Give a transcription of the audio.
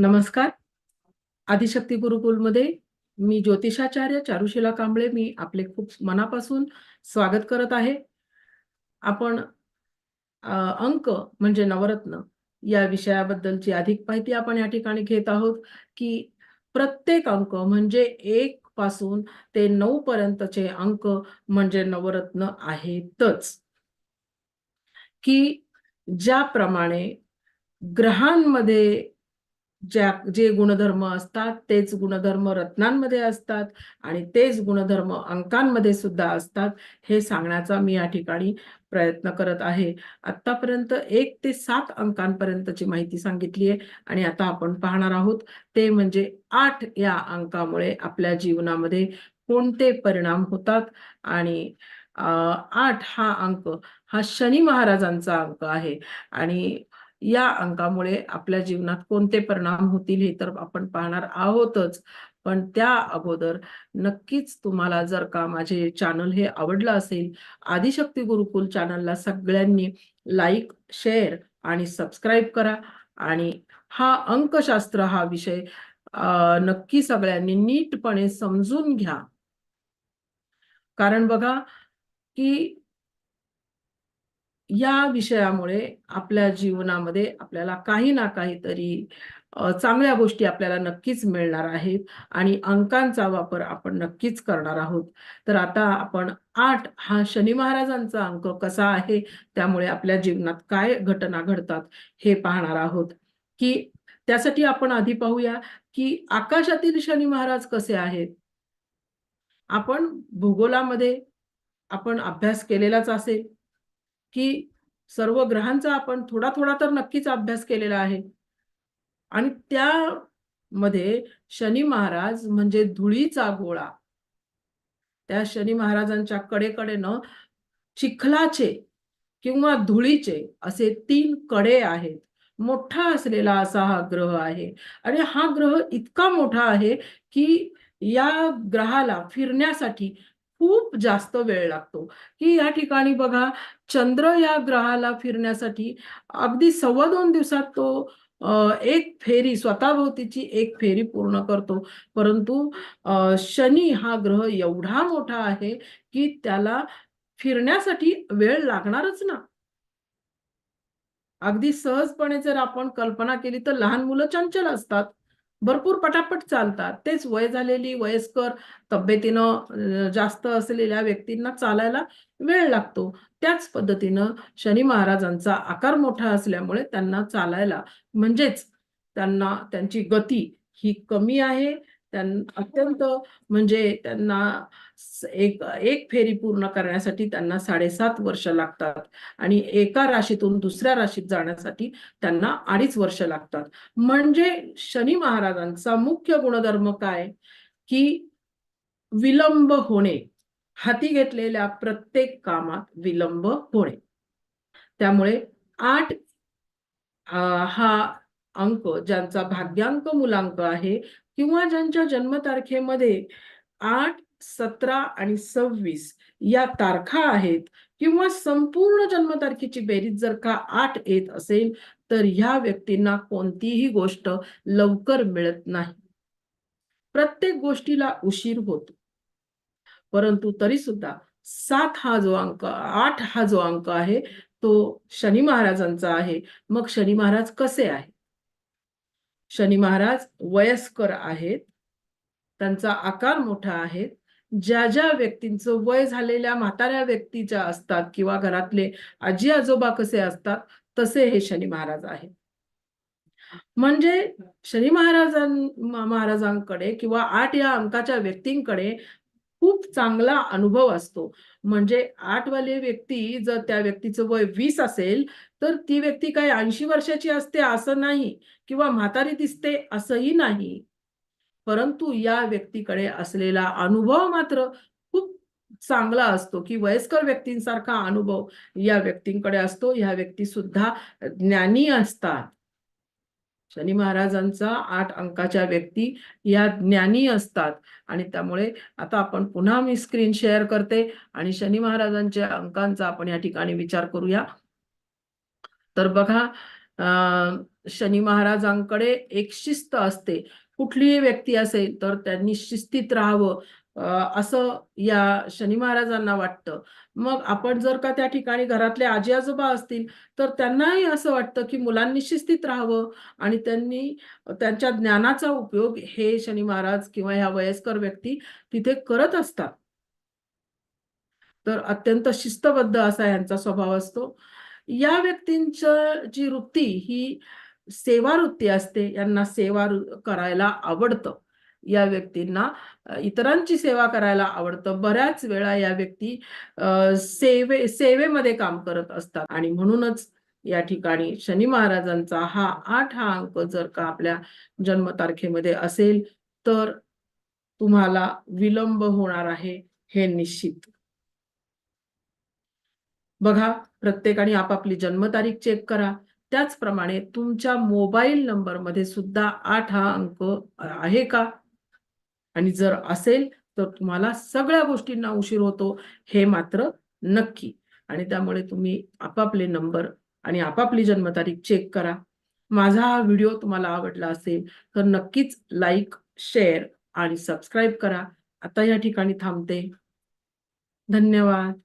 नमस्कार. आदिशक्ती गुरुकुलमध्ये मी ज्योतिषाचार्य चारुशिला कांबळे मी आपले खूप मनापासून स्वागत करत आहे. आपण अंक म्हणजे नवरत्न या विषयाबद्दलची अधिक माहिती आपण या ठिकाणी घेत आहोत की प्रत्येक अंक म्हणजे एक पासून ते नऊ पर्यंतचे अंक म्हणजे नवरत्न आहेतच. की ज्याप्रमाणे ग्रहांमध्ये ज्या जे गुणधर्म असतात तेच गुणधर्म रत्नांमध्ये असतात आणि तेच गुणधर्म अंकांमध्ये सुद्धा असतात हे सांगण्याचा मी या ठिकाणी प्रयत्न करत आहे. आतापर्यंत एक ते सात अंकांपर्यंतची माहिती सांगितली आहे आणि आता आपण पाहणार आहोत ते म्हणजे आठ या अंकामुळे आपल्या जीवनामध्ये कोणते परिणाम होतात आणि आठ हा अंक हा शनी महाराजांचा अंक आहे आणि या अंकामुळे आपल्या जीवनात कोणते परिणाम होतील हे तर आपण पाहणार आहोतच. पण त्या अगोदर नक्कीच तुम्हाला जर का माझे चॅनल हे आवडलं असेल आदिशक्ती गुरुकुल चॅनलला सगळ्यांनी लाईक शेअर आणि सबस्क्राईब करा. आणि हा अंकशास्त्र हा विषय नक्की सगळ्यांनी नीटपणे समजून घ्या. कारण बघा की या विषयामुळे आपल्या जीवनामध्ये आपल्याला काही ना काहीतरी चांगल्या गोष्टी आपल्याला नक्कीच मिळणार आहेत आणि अंकांचा वापर आपण नक्कीच करणार आहोत. तर आता आपण आठ हा शनी महाराजांचा अंक कसा आहे त्यामुळे आपल्या जीवनात काय घटना घडतात हे पाहणार आहोत. की त्यासाठी आपण आधी पाहूया की आकाशातील शनी महाराज कसे आहेत. आपण भूगोलामध्ये आपण अभ्यास केलेलाच असेल. की सर्व ग्रहांचा आपण थोडा थोडा तर नक्कीच अभ्यास केलेला आहे. आणि त्यामध्ये शनी महाराज म्हणजे धुळीचा गोळा. त्या शनी महाराजांच्या कडेकडेनं चिखलाचे किंवा धुळीचे असे तीन कडे आहेत. मोठा असलेला असा हा ग्रह आहे. आणि हा ग्रह इतका मोठा आहे की या ग्रहाला फिरण्यासाठी खूप जास्त वेळ लागतो. की या ठिकाणी बघा चंद्र या ग्रहाला फिरण्यासाठी अगदी सव्वा दोन दिवसात तो एक फेरी स्वतःभोवतीची एक फेरी पूर्ण करतो. परंतु शनी हा ग्रह एवढा मोठा आहे की त्याला फिरण्यासाठी वेळ लागणारच ना. अगदी सहजपणे जर आपण कल्पना केली तर लहान मुलं चंचल असतात. भरपूर पटापट चालतात. तेच वय झालेली वयस्कर तब्येतीनं जास्त असलेल्या व्यक्तींना चालायला वेळ लागतो. त्याच पद्धतीनं शनी महाराजांचा आकार मोठा असल्यामुळे त्यांना चालायला म्हणजेच त्यांना त्यांची गती ही कमी आहे. त्यांना अत्यंत म्हणजे त्यांना एक एक फेरी पूर्ण करण्यासाठी त्यांना साडेसात वर्ष लागतात. आणि एका राशीतून दुसऱ्या राशीत जाण्यासाठी त्यांना अडीच वर्ष लागतात. म्हणजे शनी महाराजांचा मुख्य गुणधर्म काय? की विलंब होणे. हाती घेतलेल्या प्रत्येक कामात विलंब होणे. त्यामुळे आठ हा अंक ज्यांचा भाग्यांक मुलांक आहे किंवा ज्यांच्या जन्मतारखेमध्ये आठ सतरा आणि सव्वीस या तारखा आहेत किंवा संपूर्ण जन्मतारखेची बेरीज जर का आठ येत असेल तर ह्या व्यक्तींना कोणतीही गोष्ट लवकर मिळत नाही. प्रत्येक गोष्टीला उशीर होतो. परंतु तरी सुद्धा सात हा जो अंक आठ हा जो अंक आहे तो शनी महाराजांचा आहे. मग शनी महाराज कसे आहेत? शनी महाराज वयस्कर आहेत. त्यांचा आकार मोठा आहे. ज्या ज्या व्यक्तींचं वय झालेल्या म्हाताऱ्या व्यक्तीच्या असतात किंवा घरातले आजी आजोबा कसे असतात तसे हे शनी महाराज आहेत. म्हणजे शनी महाराजां महाराजांकडे किंवा आठ या अंकाच्या व्यक्तींकडे खूप चांगला अनुभव असतो. म्हणजे आठवाली व्यक्ती जर त्या व्यक्तीचं वय वीस असेल तर ती व्यक्ती काही ऐंशी वर्षाची असते असं नाही किंवा म्हातारी दिसते असंही नाही. परंतु या व्यक्तीकडे असलेला अनुभव मात्र खूप चांगला असतो की वयस्कर व्यक्तींसारखा अनुभव या व्यक्तींकडे असतो. ह्या व्यक्ती सुद्धा ज्ञानी असतात. शनी महाराजांचा आठ अंकाच्या व्यक्ती या ज्ञानी असतात. आणि त्यामुळे आता आपण पुन्हा मी स्क्रीन शेअर करते आणि शनी महाराजांच्या अंकांचा आपण या ठिकाणी विचार करूया. तर बघा अं, शनी महाराजांकडे एक शिस्त असते. कुठलीही व्यक्ती असेल तर त्यांनी शिस्तीत राहावं. असं या शनी महाराजांना वाटतं. मग आपण जर का त्या ठिकाणी घरातले आजी आजोबा असतील तर त्यांनाही असं वाटतं की मुलांनी शिस्तीत राहावं आणि त्यांनी त्यांच्या ज्ञानाचा उपयोग हे शनी महाराज किंवा ह्या वयस्कर व्यक्ती तिथे करत असतात. तर अत्यंत शिस्तबद्ध असा यांचा स्वभाव असतो. या व्यक्तींचं जी वृत्ती ही सेवा वृत्ती असते यांना सेवा करायला आवडतं. या व्यक्तींना इतरांची सेवा करायला आवडतं. बऱ्याच वेळा या व्यक्ती सेवे सेवेमध्ये काम करत असतात. आणि म्हणूनच या ठिकाणी शनी महाराजांचा हा आठ हा अंक जर का आपल्या जन्मतारखेमध्ये असेल तर तुम्हाला विलंब होणार आहे हे निश्चित. बघा प्रत्येकाने आपापली जन्मतारीख चेक करा. त्याचप्रमाणे तुमच्या मोबाईल नंबरमध्ये सुद्धा आठ हा अंक आहे का? आणि जर असेल तर तुम्हाला सगळ्या गोष्टींना उशीर होतो हे मात्र नक्की. आणि त्यामुळे तुम्ही आपापले नंबर आणि आपापली जन्मतारीख चेक करा. माझा हा व्हिडिओ तुम्हाला आवडला असेल तर नक्कीच लाईक शेअर आणि सबस्क्राईब करा. आता या ठिकाणी थांबते. धन्यवाद.